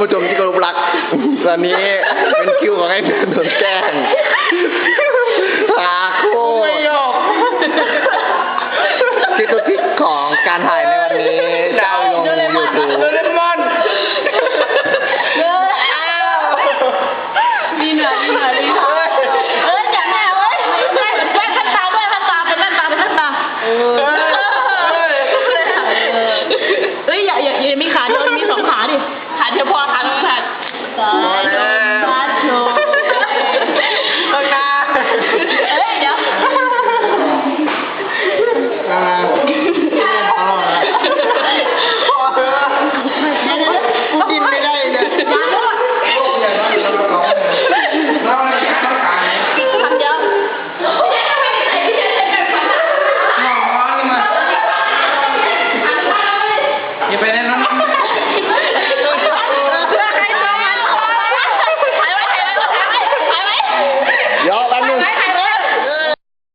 ผู้ชมที่เคารพรัก ตอนนี้เป็นคิวของไอ้เพื่อนโดนแกล้งหาโคตรที่ตัวทิศของการถ่ายในวันนี้จะเอาลงยูทูบเลมอนมีเหนือมีเนือมีเหนือ